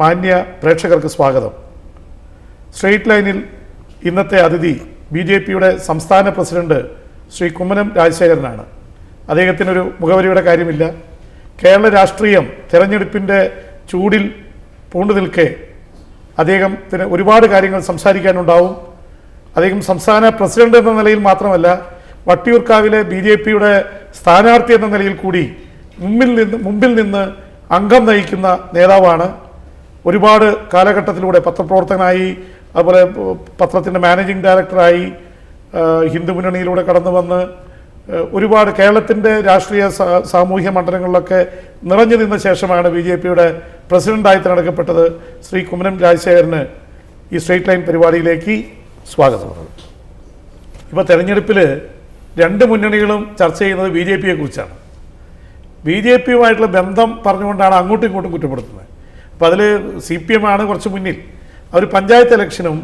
മാന്യ പ്രേക്ഷകർക്ക് സ്വാഗതം. സ്ട്രെയിറ്റ് ലൈനിൽ ഇന്നത്തെ അതിഥി ബി ജെ പിയുടെ സംസ്ഥാന പ്രസിഡന്റ് ശ്രീ കുമ്മനം രാജശേഖരനാണ്. അദ്ദേഹത്തിനൊരു മുഖവരിയുടെ കാര്യമില്ല. കേരള രാഷ്ട്രീയം തെരഞ്ഞെടുപ്പിന്റെ ചൂടിൽ പൂണ്ടു നിൽക്കെ അദ്ദേഹത്തിന് ഒരുപാട് കാര്യങ്ങൾ സംസാരിക്കാനുണ്ടാവും. അദ്ദേഹം സംസ്ഥാന പ്രസിഡന്റ് എന്ന നിലയിൽ മാത്രമല്ല വട്ടിയൂർക്കാവിലെ ബി ജെ പിയുടെ സ്ഥാനാർത്ഥി എന്ന നിലയിൽ കൂടി മുമ്പിൽ നിന്ന് മുമ്പിൽ നിന്ന് അംഗം നയിക്കുന്ന നേതാവാണ്. ഒരുപാട് കാലഘട്ടത്തിലൂടെ പത്രപ്രവർത്തകനായി അതുപോലെ പത്രത്തിന്റെ മാനേജിംഗ് ഡയറക്ടറായി ഹിന്ദു മുന്നണിയിലൂടെ കടന്നു വന്ന് ഒരുപാട് കേരളത്തിന്റെ രാഷ്ട്രീയ സാമൂഹ്യ മണ്ഡലങ്ങളിലൊക്കെ നിറഞ്ഞു നിന്ന ശേഷമാണ് ബി ജെ പിയുടെ പ്രസിഡന്റായി തിരഞ്ഞെടുക്കപ്പെട്ടത് ശ്രീ കുമ്മനം രാജശേഖരന് ഈ സ്ട്രേറ്റ് ലൈൻ പരിപാടിയിലേക്ക് സ്വാഗതം. ഇപ്പോൾ തെരഞ്ഞെടുപ്പിൽ രണ്ട് മുന്നണികളും ചർച്ച ചെയ്യുന്നത് ബി ജെ പിയെ കുറിച്ചാണ് ബി ജെ പിയുമായിട്ടുള്ള ബന്ധം പറഞ്ഞുകൊണ്ടാണ് അങ്ങോട്ടും ഇങ്ങോട്ടും കുറ്റപ്പെടുത്തുന്നത്. അപ്പോൾ അതിൽ സി പി എം ആണ് കുറച്ച് മുന്നിൽ. അവർ പഞ്ചായത്ത് ഇലക്ഷനും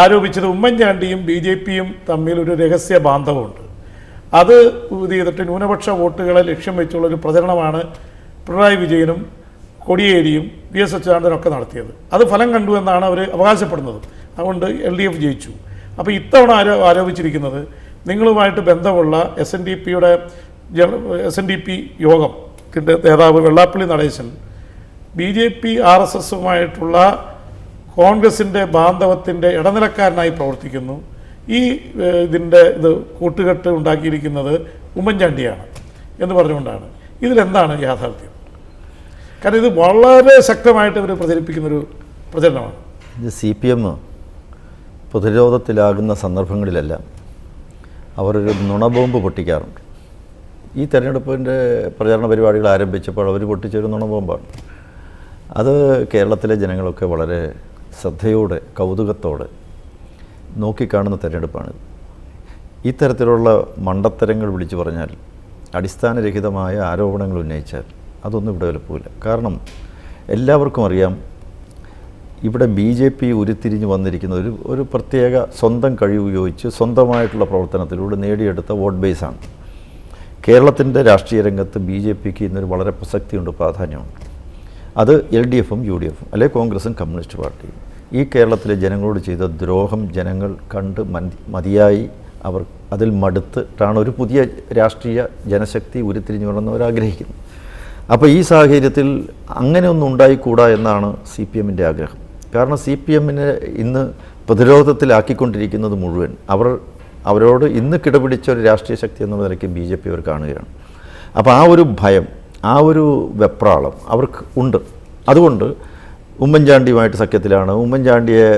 ആരോപിച്ചത് ഉമ്മൻചാണ്ടിയും ബി ജെ പിയും തമ്മിൽ ഒരു രഹസ്യ ബാന്ധവമുണ്ട്. അത് ഇത് ചെയ്തിട്ട് ന്യൂനപക്ഷ വോട്ടുകളെ ലക്ഷ്യം വെച്ചുള്ള ഒരു പ്രചരണമാണ് പിണറായി വിജയനും കൊടിയേരിയും വി എസ് അച്യുതാനന്ദനൊക്കെ നടത്തിയത്. അത് ഫലം കണ്ടു എന്നാണ് അവർ അവകാശപ്പെടുന്നത്. അതുകൊണ്ട് എൽ ഡി എഫ് ജയിച്ചു. അപ്പോൾ ഇത്തവണ ആരോ ആരോപിച്ചിരിക്കുന്നത് നിങ്ങളുമായിട്ട് ബന്ധമുള്ള എസ് എൻ ഡി പിയുടെ എസ് എൻ ഡി പി യോഗം നേതാവ് Vellappally Natesan B J P R S എസുമായിട്ടുള്ള കോൺഗ്രസിന്റെ ബാന്ധവത്തിന്റെ ഇടനിലക്കാരനായി പ്രവർത്തിക്കുന്നു. ഈ ഇതിന്റെ ഇത് കൂട്ടുകെട്ട് ഉണ്ടാക്കിയിരിക്കുന്നത് ഉമ്മൻചാണ്ടിയാണ് എന്ന് പറഞ്ഞുകൊണ്ടാണ്. ഇതിലെന്താണ് യാഥാർത്ഥ്യം? കാരണം ഇത് വളരെ ശക്തമായിട്ട് ഇവർ പ്രചരിപ്പിക്കുന്നൊരു പ്രചരണമാണ്. സി പി എം പ്രതിരോധത്തിലാകുന്ന സന്ദർഭങ്ങളിലെല്ലാം. അവരൊരു നുണബോംബ് പൊട്ടിക്കാറുണ്ട്. ഈ തെരഞ്ഞെടുപ്പിന്റെ പ്രചാരണ പരിപാടികൾ ആരംഭിച്ചപ്പോൾ അവർ പൊട്ടിച്ചൊരു നുണബോംബാണ്. അത് കേരളത്തിലെ ജനങ്ങളൊക്കെ വളരെ ശ്രദ്ധയോടെ കൗതുകത്തോടെ നോക്കിക്കാണുന്ന തിരഞ്ഞെടുപ്പാണ്. ഈ തരത്തിലുള്ള മണ്ടത്തരങ്ങൾ വിളിച്ചു പറഞ്ഞാൽ അടിസ്ഥാനരഹിതമായ ആരോപണങ്ങൾ ഉന്നയിച്ചാൽ അതൊന്നും ഇവിടെ എളുപ്പമില്ല കാരണം എല്ലാവർക്കും അറിയാം ഇവിടെ ബി ജെ പി ഉരുത്തിരിഞ്ഞ് വന്നിരിക്കുന്ന ഒരു ഒരു പ്രത്യേക സ്വന്തം കഴിവ് ഉപയോഗിച്ച് സ്വന്തമായിട്ടുള്ള പ്രവർത്തനത്തിലൂടെ നേടിയെടുത്ത വോട്ട് ബേസാണ്. കേരളത്തിന്റെ രാഷ്ട്രീയ രംഗത്ത് ബി ജെ പിക്ക് ഇന്നൊരു വളരെ പ്രസക്തിയുണ്ട് പ്രാധാന്യമുണ്ട്. അത് എൽ ഡി എഫും യു ഡി എഫും അല്ലെങ്കിൽ കോൺഗ്രസും കമ്മ്യൂണിസ്റ്റ് പാർട്ടിയും. ഈ കേരളത്തിലെ ജനങ്ങളോട് ചെയ്ത ദ്രോഹം ജനങ്ങൾ കണ്ട് മതി മതിയായി. അവർ അതിൽ മടുത്തിട്ടാണ് ഒരു പുതിയ രാഷ്ട്രീയ ജനശക്തി ഉരുത്തിരിഞ്ഞു വരണമെന്ന് അവർ ആഗ്രഹിക്കുന്നു അപ്പോൾ ഈ സാഹചര്യത്തിൽ അങ്ങനെ ഒന്നും ഉണ്ടായിക്കൂടാ എന്നാണ് സി പി എമ്മിന്റെ ആഗ്രഹം. കാരണം സി പി എമ്മിനെ ഇന്ന് പ്രതിരോധത്തിലാക്കിക്കൊണ്ടിരിക്കുന്നത് മുഴുവൻ അവർ അവരോട് ഇന്ന് കിടപിടിച്ച ഒരു രാഷ്ട്രീയ ശക്തി എന്നുള്ള നിലയ്ക്ക് ബി ജെ പി അവർ കാണുകയാണ്. അപ്പോൾ ആ ഒരു ഭയം ആ ഒരു വെപ്രാളം അവർക്ക് ഉണ്ട്. അതുകൊണ്ട് ഉമ്മൻചാണ്ടിയുമായിട്ട് സഖ്യത്തിലാണ്. ഉമ്മൻചാണ്ടിയെ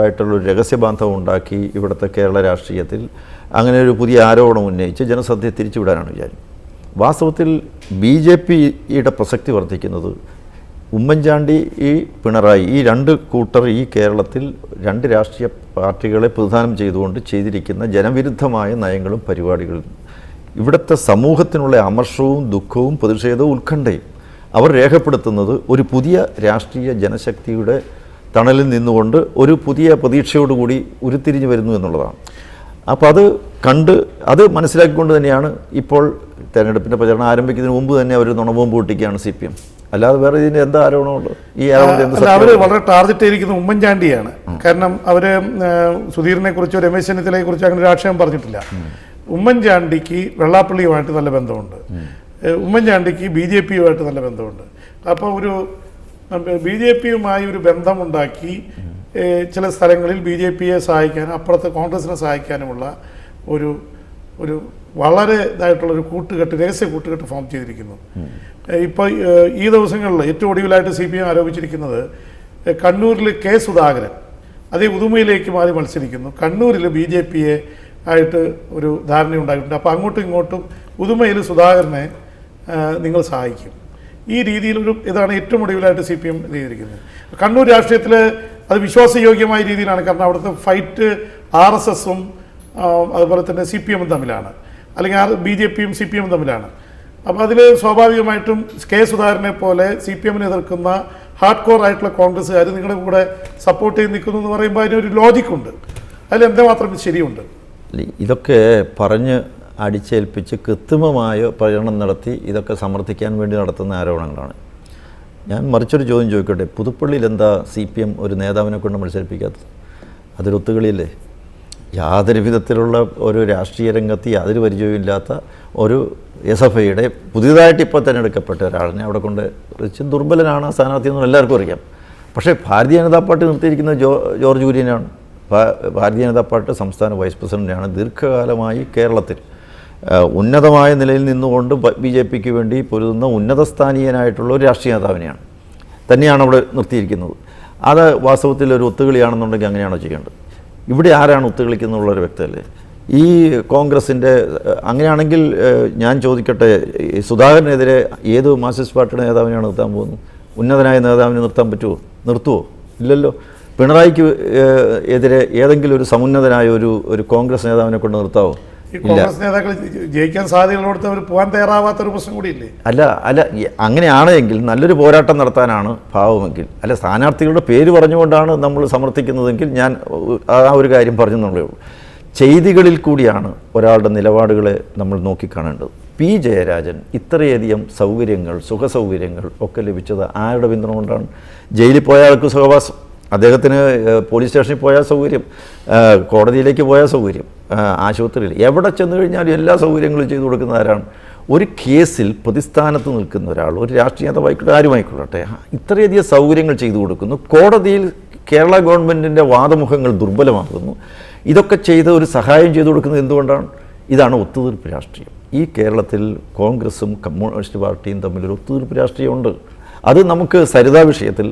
ആയിട്ടുള്ളൊരു രഹസ്യബാന്ധം ഉണ്ടാക്കി ഇവിടുത്തെ കേരള രാഷ്ട്രീയത്തിൽ അങ്ങനെ ഒരു പുതിയ ആരോപണം ഉന്നയിച്ച് ജനശ്രദ്ധയെ തിരിച്ചുവിടാനാണ് വിചാരം. വാസ്തവത്തിൽ ബി ജെ പിയുടെ പ്രസക്തി വർദ്ധിക്കുന്നത് ഉമ്മൻചാണ്ടി ഈ പിണറായി ഈ രണ്ട് കൂട്ടർ ഈ കേരളത്തിൽ രണ്ട് രാഷ്ട്രീയ പാർട്ടികളെ പ്രതിദാനം ചെയ്തുകൊണ്ട് ചെയ്തിരിക്കുന്ന ജനവിരുദ്ധമായ നയങ്ങളും പരിപാടികളും ഇവിടുത്തെ സമൂഹത്തിനുള്ള അമർഷവും ദുഃഖവും പ്രതിഷേധവും ഉത്കണ്ഠയും അവർ രേഖപ്പെടുത്തുന്നത് ഒരു പുതിയ രാഷ്ട്രീയ ജനശക്തിയുടെ തണലിൽ നിന്നുകൊണ്ട് ഒരു പുതിയ പ്രതീക്ഷയോടുകൂടി ഉരുത്തിരിഞ്ഞു വരുന്നു എന്നുള്ളതാണ്. അപ്പോൾ അത് കണ്ട് അത് മനസ്സിലാക്കിക്കൊണ്ട് തന്നെയാണ് ഇപ്പോൾ തെരഞ്ഞെടുപ്പിന്റെ പ്രചരണം ആരംഭിക്കുന്നതിന് മുമ്പ് തന്നെ അവർ നുണബോംബ് പൊട്ടിക്കുകയാണ് സി പി എം. അല്ലാതെ വേറെ ഇതിന്റെ എന്താ ആരോപണമുള്ളത്? ഈ അവർ? വളരെ ടാർഗറ്റ് ചെയ്തിരിക്കുന്ന ഉമ്മൻചാണ്ടിയാണ്. കാരണം അവർ സുധീറിനെ കുറിച്ചോ രമേശ് ചെന്നിത്തലയെ കുറിച്ചോ അങ്ങനെ ഒരു ആക്ഷേപം പറഞ്ഞിട്ടില്ല. ഉമ്മൻചാണ്ടിക്ക് വെള്ളാപ്പള്ളിയുമായിട്ട് നല്ല ബന്ധമുണ്ട്. ഉമ്മൻചാണ്ടിക്ക് ബി ജെ പിയുമായിട്ട് നല്ല ബന്ധമുണ്ട്. അപ്പോൾ ഒരു ബി ജെ പിയുമായി ഒരു ബന്ധമുണ്ടാക്കി ചില സ്ഥലങ്ങളിൽ ബി ജെ പിയെ സഹായിക്കാനും അപ്പുറത്തെ കോൺഗ്രസിനെ സഹായിക്കാനുമുള്ള ഒരു ഒരു വളരെ ഇതായിട്ടുള്ള ഒരു കൂട്ടുകെട്ട് രഹസ്യ കൂട്ടുകെട്ട് ഫോം ചെയ്തിരിക്കുന്നു. ഇപ്പോൾ ഈ ദിവസങ്ങളിൽ ഏറ്റവും ഒടുവിലായിട്ട് സി പി എം ആരോപിച്ചിരിക്കുന്നത് കണ്ണൂരിൽ കെ സുധാകരൻ അതേ ഉദുമയിലേക്ക് മാറി മത്സരിക്കുന്നു. കണ്ണൂരിൽ ബി ജെ പിയെ ആയിട്ട് ഒരു ധാരണ ഉണ്ടായിട്ടുണ്ട്. അപ്പോൾ അങ്ങോട്ടും ഇങ്ങോട്ടും പുതുമയിൽ സുധാകരനെ നിങ്ങൾ സഹായിക്കും. ഈ രീതിയിലൊരു ഇതാണ് ഏറ്റവും ഒടുവിലായിട്ട് സി പി എം ചെയ്തിരിക്കുന്നത്. കണ്ണൂർ രാഷ്ട്രീയത്തിൽ അത് വിശ്വാസയോഗ്യമായ രീതിയിലാണ്. കാരണം അവിടുത്തെ ഫൈറ്റ് ആർ എസ് എസും അതുപോലെ തന്നെ സി പി എമ്മും തമ്മിലാണ്. അല്ലെങ്കിൽ ആർ ബി ജെ പിയും സി പി എമ്മും തമ്മിലാണ്. അപ്പോൾ അതിൽ സ്വാഭാവികമായിട്ടും കെ സുധാകരനെ പോലെ സി പി എമ്മിനെ എതിർക്കുന്ന ഹാർഡ് കോർ ആയിട്ടുള്ള കോൺഗ്രസ്സുകാർ നിങ്ങളുടെ കൂടെ സപ്പോർട്ട് ചെയ്ത് നിൽക്കുന്നു എന്ന് പറയുമ്പോൾ അതിനൊരു ലോജിക്കുണ്ട്. അതിൽ എന്തുമാത്രം ശരിയുണ്ട്? ഇതൊക്കെ പറഞ്ഞ് അടിച്ചേൽപ്പിച്ച് കൃത്രിമമായ പ്രചരണം നടത്തി ഇതൊക്കെ സമർത്ഥിക്കാൻ വേണ്ടി നടത്തുന്ന ആരോപണങ്ങളാണ്. ഞാൻ മറിച്ചൊരു ചോദ്യം ചോദിക്കട്ടെ? പുതുപ്പള്ളിയിൽ എന്താ സി പി എം ഒരു നേതാവിനെ കൊണ്ട് മത്സരിപ്പിക്കാത്തത്? അതൊരു ഒത്തുകളിയല്ലേ? യാതൊരു വിധത്തിലുള്ള ഒരു രാഷ്ട്രീയ രംഗത്ത് യാതൊരു പരിചയമില്ലാത്ത ഒരു എസ് എഫ് ഐയുടെ പുതിയതായിട്ട് ഇപ്പോൾ തിരഞ്ഞെടുക്കപ്പെട്ട ഒരാളിനെ അവിടെ കൊണ്ട് വെച്ച് ദുർബലനാണ് സ്ഥാനാർത്ഥി എന്ന് എല്ലാവർക്കും അറിയാം. പക്ഷേ ഭാരതീയ ജനതാ പാർട്ടി നിർത്തിയിരിക്കുന്നത് ജോ ജോർജ് കുര്യനാണ്. ഭാരതീയ ജനതാ പാർട്ടി സംസ്ഥാന വൈസ് പ്രസിഡന്റാണ് ദീർഘകാലമായി കേരളത്തിൽ. ഉന്നതമായ നിലയിൽ നിന്നുകൊണ്ട് ബി ജെ പിക്ക് വേണ്ടി പൊരുതുന്ന ഉന്നതസ്ഥാനീയനായിട്ടുള്ള ഒരു രാഷ്ട്രീയ നേതാവിനെയാണ്. തന്നെയാണ് അവിടെ നിർത്തിയിരിക്കുന്നത്. അത് വാസ്തവത്തിൽ ഒരു ഒത്തുകളിയാണെന്നുണ്ടെങ്കിൽ അങ്ങനെയാണോ ചെയ്യേണ്ടത്? ഇവിടെ ആരാണ് ഒത്തുകളിക്കുന്നുള്ളൊരു വ്യക്തമല്ലേ ഈ കോൺഗ്രസിന്റെ അങ്ങനെയാണെങ്കിൽ ഞാൻ ചോദിക്കട്ടെ സുധാകരനെതിരെ ഏത് മാർക്സിസ്റ്റ് പാർട്ടിയുടെ നേതാവിനെയാണ് നിർത്താൻ പോകുന്നത്? ഉന്നതനായ നേതാവിനെ നിർത്താൻ പറ്റുമോ? നിർത്തുമോ ഇല്ലല്ലോ. പിണറായിക്ക് എതിരെ ഏതെങ്കിലും ഒരു സമുന്നതനായ ഒരു ഒരു കോൺഗ്രസ് നേതാവിനെ കൊണ്ട് നിർത്താവോ? ഈ കോൺഗ്രസ് നേതാക്കൾ ജയിക്കാൻ സാധ്യതയുള്ളിടത്ത് അവർ പോകാൻ തയ്യാറാവാത്ത ഒരു പ്രശ്നം കൂടിയില്ലേ? അല്ല അല്ല അങ്ങനെയാണ് അങ്ങനെയാണെങ്കിൽ നല്ലൊരു പോരാട്ടം നടത്താനാണ് ഭാവമെങ്കിൽ അല്ല സ്ഥാനാർത്ഥികളുടെ പേര് പറഞ്ഞുകൊണ്ടാണ് നമ്മൾ സമർത്ഥിക്കുന്നതെങ്കിൽ ഞാൻ ആ ഒരു കാര്യം പറഞ്ഞെന്നുള്ളേ ഉള്ളൂ. ചെയ്തികളിൽ കൂടിയാണ് ഒരാളുടെ നിലപാടുകളെ നമ്മൾ നോക്കിക്കാണേണ്ടത്. പി. ജയരാജൻ ഇത്രയധികം സൗകര്യങ്ങൾ സുഖസൗകര്യങ്ങൾ ഒക്കെ ലഭിച്ചത് ആരുടെ പിന്തുണ കൊണ്ടാണ്? ജയിലിൽ പോയ ആൾക്ക് സുഖവാസം. അദ്ദേഹത്തിന് പോലീസ് സ്റ്റേഷനിൽ പോയാൽ സൗകര്യം കോടതിയിലേക്ക് പോയാൽ സൗകര്യം ആശുപത്രിയിൽ. എവിടെ ചെന്ന് കഴിഞ്ഞാലും എല്ലാ സൗകര്യങ്ങളും ചെയ്തു കൊടുക്കുന്ന ആരാണ് ഒരു കേസിൽ പ്രതിസ്ഥാനത്ത് നിൽക്കുന്ന ഒരാൾ ഒരു രാഷ്ട്രീയ നേതാവായിക്കോട്ടെ ആരുമായിക്കൊള്ളട്ടെ ഇത്രയധികം സൗകര്യങ്ങൾ ചെയ്തു കൊടുക്കുന്നു. കോടതിയിൽ കേരള ഗവൺമെന്റിന്റെ വാദമുഖങ്ങൾ ദുർബലമാകുന്നു. ഇതൊക്കെ ചെയ്ത് ഒരു സഹായം ചെയ്തു കൊടുക്കുന്നത് എന്തുകൊണ്ടാണ്? ഇതാണ് ഒത്തുതീർപ്പ് രാഷ്ട്രീയം. ഈ കേരളത്തിൽ കോൺഗ്രസും കമ്മ്യൂണിസ്റ്റ് പാർട്ടിയും തമ്മിലൊരു ഒത്തുതീർപ്പ് രാഷ്ട്രീയമുണ്ട്. അത് നമുക്ക് സരിതാ വിഷയത്തിൽ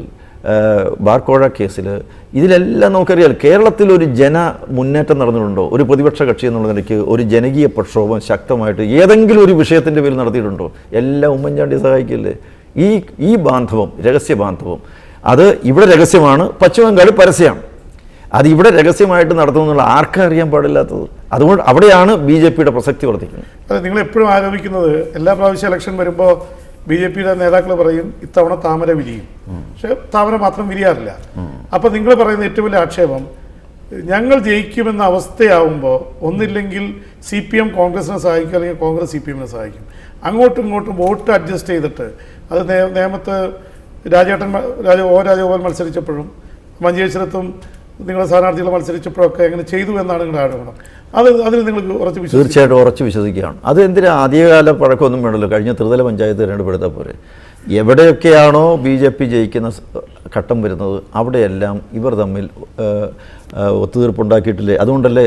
ബാർക്കോഴ കേസിൽ ഇതിലെല്ലാം നമുക്കറിയാം കേരളത്തിൽ ഒരു ജന മുന്നേറ്റം നടന്നിട്ടുണ്ടോ? ഒരു പ്രതിപക്ഷ കക്ഷി എന്നുള്ള നിലയ്ക്ക് ഒരു ജനകീയ പ്രക്ഷോഭം ശക്തമായിട്ട് ഏതെങ്കിലും ഒരു വിഷയത്തിന്റെ പേരിൽ നടത്തിയിട്ടുണ്ടോ? എല്ലാം ഉമ്മൻചാണ്ടി സഹായിക്കില്ലേ? ഈ ഈ ബാന്ധവം രഹസ്യ ബാന്ധവം അത് ഇവിടെ രഹസ്യമാണ് പശ്ചിമബംഗാളിൽ പരസ്യമാണ്. അത് ഇവിടെ രഹസ്യമായിട്ട് നടത്തുമെന്നുള്ള ആർക്കും അറിയാൻ പാടില്ലാത്തത്. അതുകൊണ്ട് അവിടെയാണ് ബി ജെ പിയുടെ പ്രസക്തി വർദ്ധിക്കുന്നത്. നിങ്ങൾ എപ്പോഴും ആരോപിക്കുന്നത് എല്ലാ പ്രാവശ്യം ഇലക്ഷൻ വരുമ്പോൾ ബി ജെ പിയുടെ നേതാക്കൾ പറയും ഇത്തവണ താമര വിരിയും. പക്ഷെ താമര മാത്രം വിരിയാറില്ല. അപ്പൊ നിങ്ങൾ പറയുന്ന ഏറ്റവും വലിയ ആക്ഷേപം ഞങ്ങൾ ജയിക്കുമെന്ന അവസ്ഥയാവുമ്പോൾ ഒന്നില്ലെങ്കിൽ സി പി എം കോൺഗ്രസിനെ സഹായിക്കും അല്ലെങ്കിൽ കോൺഗ്രസ് സി പി എമ്മിനെ സഹായിക്കും. അങ്ങോട്ടും ഇങ്ങോട്ടും വോട്ട് അഡ്ജസ്റ്റ് ചെയ്തിട്ട് അത് നേമത്ത് രാജേട്ടൻ രാജ ഓ രാജഗോപാൽ മത്സരിച്ചപ്പോഴും മഞ്ചേശ്വരത്തും നിങ്ങളുടെ സ്ഥാനാർത്ഥികൾ മത്സരിച്ചപ്പോഴൊക്കെ അങ്ങനെ ചെയ്തു എന്നാണ് നിങ്ങളുടെ ആരോപണം. അത് അതിൽ നിങ്ങൾ ഉറച്ച് വിശ്വസിക്കും തീർച്ചയായിട്ടും ഉറച്ച് വിശ്വസിക്കുകയാണ്. അത് എന്തിനാ ആദ്യകാല പഴക്കമൊന്നും വേണമല്ലോ? കഴിഞ്ഞ ത്രിതല പഞ്ചായത്ത് തിരഞ്ഞെടുപ്പെടുത്താൽ പോരെ. എവിടെയൊക്കെയാണോ ബി ജെ പി ജയിക്കുന്ന ഘട്ടം വരുന്നത് അവിടെയെല്ലാം ഇവർ തമ്മിൽ ഒത്തുതീർപ്പുണ്ടാക്കിയിട്ടില്ലേ? അതുകൊണ്ടല്ലേ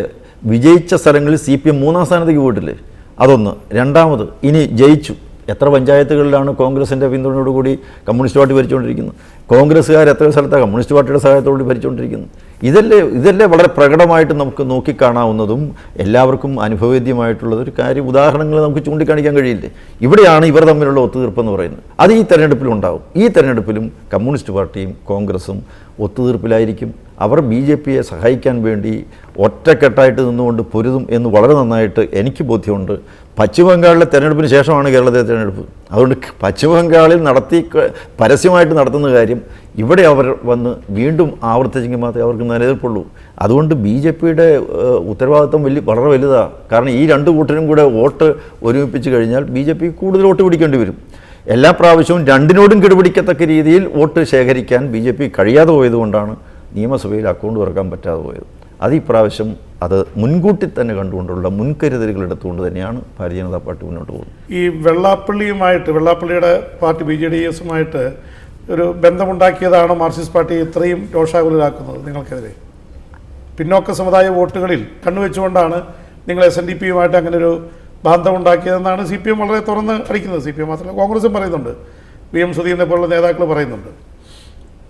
വിജയിച്ച സ്ഥലങ്ങളിൽ സി പി എം മൂന്നാം സ്ഥാനത്തേക്ക് പോയിട്ടില്ലേ? അതൊന്ന്. രണ്ടാമത് ഇനി ജയിച്ചു. എത്ര പഞ്ചായത്തുകളിലാണ് കോൺഗ്രസിന്റെ പിന്തുണയോടുകൂടി കമ്മ്യൂണിസ്റ്റ് പാർട്ടി ഭരിച്ചുകൊണ്ടിരിക്കുന്നത്? കോൺഗ്രസ്സുകാർ എത്ര സ്ഥലത്താണ് കമ്മ്യൂണിസ്റ്റ് പാർട്ടിയുടെ സഹായത്തോടുകൂടി ഭരിച്ചുകൊണ്ടിരിക്കുന്നത്? ഇതല്ലേ ഇതല്ലേ വളരെ പ്രകടമായിട്ട് നമുക്ക് നോക്കിക്കാണാവുന്നതും എല്ലാവർക്കും അനുഭവേദ്യമായിട്ടുള്ളത്. ഒരു കാര്യം ഉദാഹരണങ്ങൾ നമുക്ക് ചൂണ്ടിക്കാണിക്കാൻ കഴിയില്ലേ? ഇവിടെയാണ് ഇവർ തമ്മിലുള്ള ഒത്തുതീർപ്പെന്ന് പറയുന്നത്. അത് ഈ തെരഞ്ഞെടുപ്പിലും ഉണ്ടാവും. ഈ തെരഞ്ഞെടുപ്പിലും കമ്മ്യൂണിസ്റ്റ് പാർട്ടിയും കോൺഗ്രസും ഒത്തുതീർപ്പിലായിരിക്കും. അവർ ബി ജെ പിയെ സഹായിക്കാൻ വേണ്ടി ഒറ്റക്കെട്ടായിട്ട് നിന്നുകൊണ്ട് പൊരുതും എന്ന് വളരെ നന്നായിട്ട് എനിക്ക് ബോധ്യമുണ്ട്. പശ്ചിമ ബംഗാളിലെ തെരഞ്ഞെടുപ്പിന് ശേഷമാണ് കേരളത്തിലെ തെരഞ്ഞെടുപ്പ്. അതുകൊണ്ട് പശ്ചിമ ബംഗാളിൽ നടത്തി പരസ്യമായിട്ട് നടത്തുന്ന കാര്യം ഇവിടെ അവർ വന്ന് വീണ്ടും ആവർത്തിച്ചെങ്കിൽ മാത്രമേ അവർക്ക് നിലനിൽപ്പുള്ളൂ. അതുകൊണ്ട് ബി ജെ പിയുടെ ഉത്തരവാദിത്വം വലിയ വളരെ വലുതാണ് കാരണം ഈ രണ്ട് കൂട്ടരും കൂടെ വോട്ട് ഒരുമിപ്പിച്ച് കഴിഞ്ഞാൽ ബി ജെ പി കൂടുതൽ വോട്ട് പിടിക്കേണ്ടി വരും. എല്ലാ പ്രാവശ്യവും രണ്ടിനോടും കിടുപിടിക്കത്തക്ക രീതിയിൽ വോട്ട് ശേഖരിക്കാൻ ബി ജെ പി കഴിയാതെ പോയതുകൊണ്ടാണ് നിയമസഭയിൽ അക്കൗണ്ട് തുറക്കാൻ പറ്റാതെ പോയത്. അത് ഇപ്രാവശ്യം പ്രാവശ്യം അത് മുൻകൂട്ടി തന്നെ കണ്ടുകൊണ്ടുള്ള മുൻകരുതലുകൾ എടുത്തുകൊണ്ട് തന്നെയാണ് ഭാരതീയ ജനതാ പാർട്ടി മുന്നോട്ട് പോകുന്നത്. ഈ വെള്ളാപ്പള്ളിയുമായിട്ട് വെള്ളാപ്പള്ളിയുടെ പാർട്ടി ബി ജെ ഡി എസുമായിട്ട് ഒരു ബന്ധമുണ്ടാക്കിയതാണ് മാർക്സിസ്റ്റ് പാർട്ടി ഇത്രയും രോഷാകുലരാക്കുന്നത് നിങ്ങൾക്കെതിരെ? പിന്നോക്ക സമുദായ വോട്ടുകളിൽ കണ്ണുവെച്ചുകൊണ്ടാണ് നിങ്ങൾ എസ് എൻ ഡി പിയുമായിട്ട് അങ്ങനെ ഒരു ബാന്ധമുണ്ടാക്കിയതെന്നാണ് സി പി എം വളരെ തുറന്ന് അടിക്കുന്നത് സി പി എം മാത്രമല്ല കോൺഗ്രസും പറയുന്നുണ്ട്. വി എം സുധീരനെ പോലുള്ള നേതാക്കൾ പറയുന്നുണ്ട്.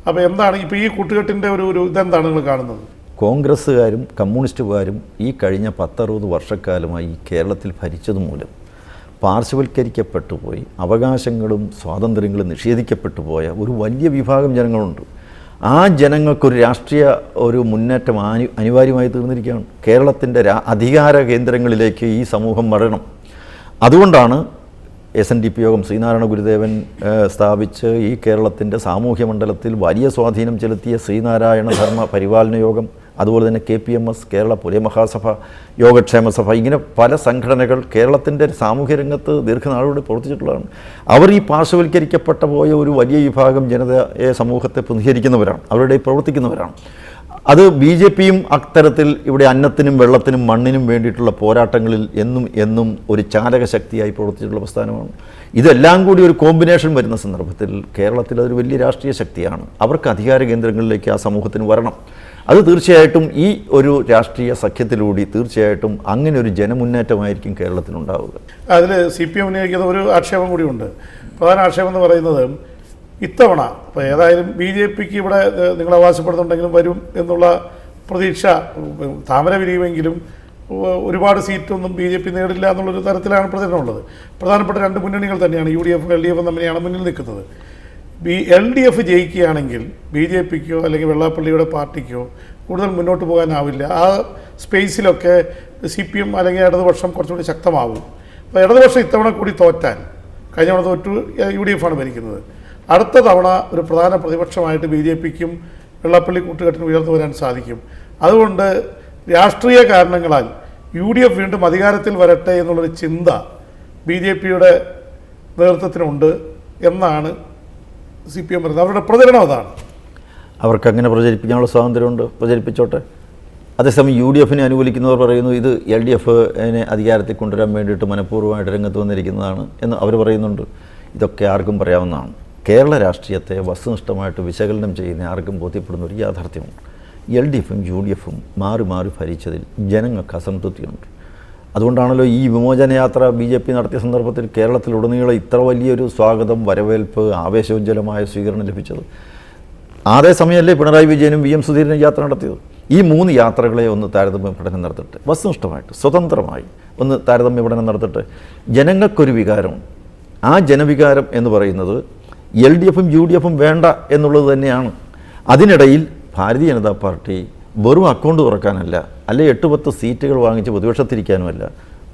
അപ്പോൾ എന്താണ് ഇപ്പോൾ ഈ കൂട്ടുകെട്ടിന്റെ ഒരു ഒരു ഇതെന്താണ് നിങ്ങൾ കാണുന്നത്? കോൺഗ്രസ്സുകാരും കമ്മ്യൂണിസ്റ്റുകാരും ഈ കഴിഞ്ഞ പത്തറുപത് വർഷക്കാലമായി കേരളത്തിൽ ഭരിച്ചത് മൂലം പാർശ്വവൽക്കരിക്കപ്പെട്ടു പോയി അവകാശങ്ങളും സ്വാതന്ത്ര്യങ്ങളും നിഷേധിക്കപ്പെട്ടു പോയ ഒരു വലിയ വിഭാഗം ജനങ്ങളുണ്ട്. ആ ജനങ്ങൾക്കൊരു രാഷ്ട്രീയ ഒരു മുന്നേറ്റം അനി അനിവാര്യമായി തീർന്നിരിക്കുകയാണ്. കേരളത്തിന്റെ അധികാര കേന്ദ്രങ്ങളിലേക്ക് ഈ സമൂഹം വരണം അതുകൊണ്ടാണ് എസ് എൻ ഡി പി യോഗം ശ്രീനാരായണ ഗുരുദേവൻ സ്ഥാപിച്ച് ഈ കേരളത്തിന്റെ സാമൂഹ്യ മണ്ഡലത്തിൽ വലിയ സ്വാധീനം ചെലുത്തിയ ശ്രീനാരായണ ധർമ്മ പരിപാലന യോഗം അതുപോലെ തന്നെ K P M S Kerala Pulaya Mahasabha Yogakshema Sabha ഇങ്ങനെ പല സംഘടനകൾ കേരളത്തിന്റെ സാമൂഹ്യ രംഗത്ത് ദീർഘനാളുകൂടി പ്രവർത്തിച്ചിട്ടുള്ളതാണ്. അവർ ഈ പാർശ്വവൽക്കരിക്കപ്പെട്ട പോയ ഒരു വലിയ വിഭാഗം ജനതയെ സമൂഹത്തെ പ്രതികരിക്കുന്നവരാണ് അവരുടെ പ്രവർത്തിക്കുന്നവരാണ്. അത് ബി ജെ പിയും അത്തരത്തിൽ ഇവിടെ അന്നത്തിനും വെള്ളത്തിനും മണ്ണിനും വേണ്ടിയിട്ടുള്ള പോരാട്ടങ്ങളിൽ എന്നും എന്നും ഒരു ചാലക ശക്തിയായി പ്രവർത്തിച്ചിട്ടുള്ള പ്രസ്ഥാനമാണ്. ഇതെല്ലാം കൂടി ഒരു കോമ്പിനേഷൻ വരുന്ന സന്ദർഭത്തിൽ കേരളത്തിൽ അതൊരു വലിയ രാഷ്ട്രീയ ശക്തിയാണ്. അവർക്ക് അധികാര കേന്ദ്രങ്ങളിലേക്ക് ആ സമൂഹത്തിന് വരണം. അത് തീർച്ചയായിട്ടും ഈ ഒരു രാഷ്ട്രീയ സഖ്യത്തിലൂടെ തീർച്ചയായിട്ടും അങ്ങനെ ഒരു ജനമുന്നേറ്റമായിരിക്കും കേരളത്തിനുണ്ടാവുക. അതിൽ സി പി എം ഉന്നയിക്കുന്ന ഒരു ആക്ഷേപം കൂടിയുണ്ട്. പ്രധാന ആക്ഷേപം എന്ന് പറയുന്നത് ഇത്തവണ ഇപ്പോൾ ഏതായാലും ബി ജെ പിക്ക് ഇവിടെ നിങ്ങൾ അവകാശപ്പെടുന്നുണ്ടെങ്കിലും വരും എന്നുള്ള പ്രതീക്ഷ താമര വിരിയുമെങ്കിലും ഒരുപാട് സീറ്റൊന്നും ബി ജെ പി നേടില്ല എന്നുള്ളൊരു തരത്തിലാണ് പ്രചരണമുള്ളത്. പ്രധാനപ്പെട്ട രണ്ട് മുന്നണികൾ തന്നെയാണ് യു ഡി എഫും എൽ ഡി എഫും തമ്മിലാണ് മുന്നിൽ നിൽക്കുന്നത്. ബി എൽ ഡി എഫ് ജയിക്കുകയാണെങ്കിൽ ബി ജെ പിക്കോ അല്ലെങ്കിൽ വെള്ളാപ്പള്ളിയുടെ പാർട്ടിക്കോ കൂടുതൽ മുന്നോട്ട് പോകാനാവില്ല. ആ സ്പേസിലൊക്കെ സി പി എം അല്ലെങ്കിൽ ഇടതുപക്ഷം കുറച്ചുകൂടി ശക്തമാവും. അപ്പോൾ ഇടതുപക്ഷം ഇത്തവണ കൂടി തോറ്റാൻ കഴിഞ്ഞ തവണ തോറ്റു യു ഡി എഫാണ് ഭരിക്കുന്നത്. അടുത്ത തവണ ഒരു പ്രധാന പ്രതിപക്ഷമായിട്ട് ബി ജെ പിക്കും വെള്ളാപ്പള്ളി കൂട്ടുകെട്ടിനും ഉയർന്നു വരാൻ സാധിക്കും. അതുകൊണ്ട് രാഷ്ട്രീയ കാരണങ്ങളാൽ യു ഡി എഫ് വീണ്ടും അധികാരത്തിൽ വരട്ടെ എന്നുള്ളൊരു ചിന്ത ബി ജെ പിയുടെ നേതൃത്വത്തിനുണ്ട് എന്നാണ് സി പി എം പറയുന്നത് അവരുടെ പ്രചരണം അതാണ്. അവർക്ക് അങ്ങനെ പ്രചരിപ്പിക്കാനുള്ള സ്വാതന്ത്ര്യമുണ്ട്. പ്രചരിപ്പിച്ചോട്ടെ. അതേസമയം യു ഡി എഫിനെ അനുകൂലിക്കുന്നവർ പറയുന്നു ഇത് എൽ ഡി എഫിനെ അധികാരത്തിൽ കൊണ്ടുവരാൻ വേണ്ടിയിട്ട് മനഃപൂർവമായിട്ട് രംഗത്ത് വന്നിരിക്കുന്നതാണ് എന്ന് അവർ പറയുന്നുണ്ട്. ഇതൊക്കെ ആർക്കും പറയാവുന്നതാണ്. കേരള രാഷ്ട്രീയത്തെ വസ്തുനിഷ്ഠമായിട്ട് വിശകലനം ചെയ്യുന്ന ആർക്കും ബോധ്യപ്പെടുന്ന ഒരു യാഥാർത്ഥ്യമാണ് എൽ ഡി എഫും യു ഡി എഫും മാറി മാറി ഭരിച്ചതിൽ ജനങ്ങൾക്ക് അസംതൃപ്തിയുണ്ട്. അതുകൊണ്ടാണല്ലോ ഈ വിമോചന യാത്ര ബി ജെ പി നടത്തിയ സന്ദർഭത്തിൽ കേരളത്തിലുടനീളം ഇത്ര വലിയൊരു സ്വാഗതം വരവേൽപ്പ് ആവേശോജ്വലമായ സ്വീകരണം ലഭിച്ചത്. അതേ സമയമല്ലേ പിണറായി വിജയനും വി എം സുധീരനും യാത്ര നടത്തിയത്? ഈ മൂന്ന് യാത്രകളെ ഒന്ന് താരതമ്യ പഠനം നടത്തട്ടെ. വസ്തുനിഷ്ഠമായിട്ട് സ്വതന്ത്രമായി ഒന്ന് താരതമ്യ പഠനം നടത്തട്ടെ. ജനങ്ങൾക്കൊരു വികാരം. ആ ജനവികാരം എന്ന് പറയുന്നത് എൽ ഡി എഫും യു ഡി എഫും വേണ്ട എന്നുള്ളത് തന്നെയാണ്. അതിനിടയിൽ ഭാരതീയ ജനതാ പാർട്ടി വെറും അക്കൗണ്ട് തുറക്കാനല്ല അല്ലെ എട്ട് പത്ത് സീറ്റുകൾ വാങ്ങിച്ച് പ്രതിപക്ഷത്തിരിക്കാനുമല്ല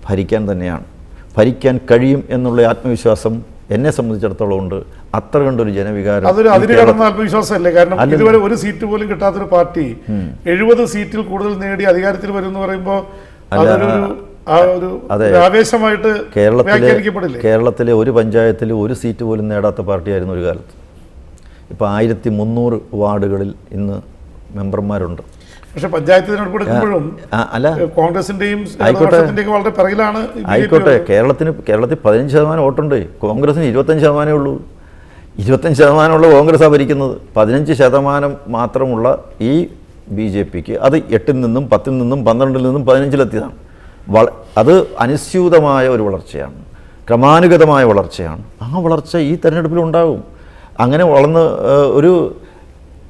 ഭരിക്കാൻ തന്നെയാണ്. ഭരിക്കാൻ കഴിയും എന്നുള്ള ആത്മവിശ്വാസം എന്നെ സംബന്ധിച്ചിടത്തോളം ഉണ്ട്. അത്ര കണ്ടൊരു ജനവികാരം അതൊരു അതിന് കടന്ന ആത്മവിശ്വാസമല്ലേ? കാരണം ഇതുവരെ ഒരു സീറ്റ് പോലും കിട്ടാത്തൊരു പാർട്ടി എഴുപത് സീറ്റിൽ കൂടുതൽ നേടി അധികാരത്തിൽ വരും എന്ന് പറയുമ്പോൾ. ആവേശമായിട്ട് കേരളത്തിലെ കേരളത്തിലെ ഒരു പഞ്ചായത്തിൽ ഒരു സീറ്റ് പോലും നേടാത്ത പാർട്ടിയായിരുന്നു ഒരു കാലത്ത്. ഇപ്പോൾ ആയിരത്തി മുന്നൂറ് വാർഡുകളിൽ ഇന്ന് മെമ്പർമാരുണ്ട്. പക്ഷെ പഞ്ചായത്തിനോട് കൊടുക്കുമ്പോഴും അല്ല. കോൺഗ്രസിന്റെയും ആയിക്കോട്ടെ. വളരെ പിറകിലാണ് ആയിക്കോട്ടെ. കേരളത്തിന് കേരളത്തിൽ പതിനഞ്ച് ശതമാനം വോട്ടുണ്ട്. കോൺഗ്രസിന് ഇരുപത്തഞ്ച് ശതമാനമേ ഉള്ളൂ. ഇരുപത്തഞ്ച് ശതമാനമുള്ള കോൺഗ്രസ്സാണ് ഭരിക്കുന്നത് പതിനഞ്ച് ശതമാനം മാത്രമുള്ള ഈ ബി ജെ പിക്ക് അത് എട്ടിൽ നിന്നും പത്തിൽ നിന്നും പന്ത്രണ്ടിൽ നിന്നും പതിനഞ്ചിലെത്തിയതാണ്. വള അത് അനുസ്യൂതമായ ഒരു വളർച്ചയാണ്. ക്രമാനുഗതമായ വളർച്ചയാണ്. ആ വളർച്ച ഈ തെരഞ്ഞെടുപ്പിൽ ഉണ്ടാകും. അങ്ങനെ വളർന്ന് ഒരു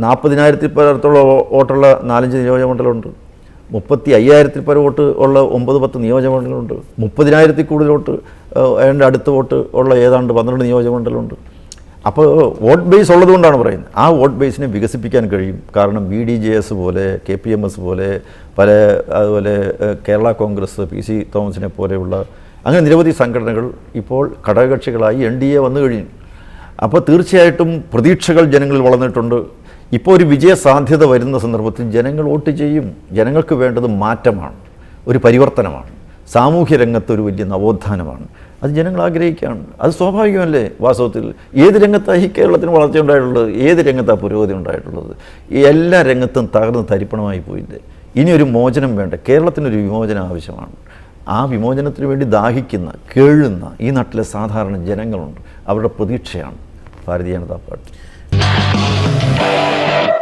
നാൽപ്പതിനായിരത്തിൽ പരത്തോളം വോട്ടുള്ള നാലഞ്ച് നിയോജകമണ്ഡലമുണ്ട് മുപ്പത്തി അയ്യായിരത്തിൽ പരം വോട്ട് ഉള്ള ഒമ്പത് പത്ത് നിയോജകമണ്ഡലമുണ്ട് മുപ്പതിനായിരത്തിൽ കൂടുതൽ വോട്ട് അതിന്റെ അടുത്ത വോട്ട് ഉള്ള ഏതാണ്ട് പന്ത്രണ്ട് നിയോജകമണ്ഡലമുണ്ട് അപ്പോൾ വോട്ട് ബേസ് ഉള്ളതുകൊണ്ടാണ് പറയുന്നത്. ആ വോട്ട് ബേസിനെ വികസിപ്പിക്കാൻ കഴിയും. കാരണം ബി ഡി ജെ എസ് പോലെ കെ പി എം എസ് പോലെ പല അതുപോലെ കേരള കോൺഗ്രസ് പി സി തോമസിനെ പോലെയുള്ള അങ്ങനെ നിരവധി സംഘടനകൾ ഇപ്പോൾ ഘടകകക്ഷികളായി എൻ ഡി എ വന്നു കഴിഞ്ഞു. അപ്പോൾ തീർച്ചയായിട്ടും പ്രതീക്ഷകൾ ജനങ്ങളിൽ വളർന്നിട്ടുണ്ട്. ഇപ്പോൾ ഒരു വിജയ സാധ്യത വരുന്ന സന്ദർഭത്തിൽ ജനങ്ങൾ വോട്ട് ചെയ്യും. ജനങ്ങൾക്ക് വേണ്ടത് മാറ്റമാണ് ഒരു പരിവർത്തനമാണ്. സാമൂഹ്യ രംഗത്ത് ഒരു വലിയ നവോത്ഥാനമാണ്. അത് ജനങ്ങൾ ആഗ്രഹിക്കുകയാണ്. അത് സ്വാഭാവികമല്ലേ വാസ്തവത്തിൽ? ഏത് രംഗത്താണ് ഈ കേരളത്തിന് വളർച്ച ഉണ്ടായിട്ടുള്ളത്? ഏത് രംഗത്താണ് പുരോഗതി ഉണ്ടായിട്ടുള്ളത്? എല്ലാ രംഗത്തും തകർന്ന് തരിപ്പണമായി പോയില്ലേ? ഇനിയൊരു മോചനം വേണ്ട. കേരളത്തിനൊരു വിമോചനം ആവശ്യമാണ്. ആ വിമോചനത്തിന് വേണ്ടി ദാഹിക്കുന്ന കേഴുന്ന ഈ നാട്ടിലെ സാധാരണ ജനങ്ങളുണ്ട്. അവരുടെ പ്രതീക്ഷയാണ് ഭാരതീയ ജനതാ പാർട്ടി. Yeah.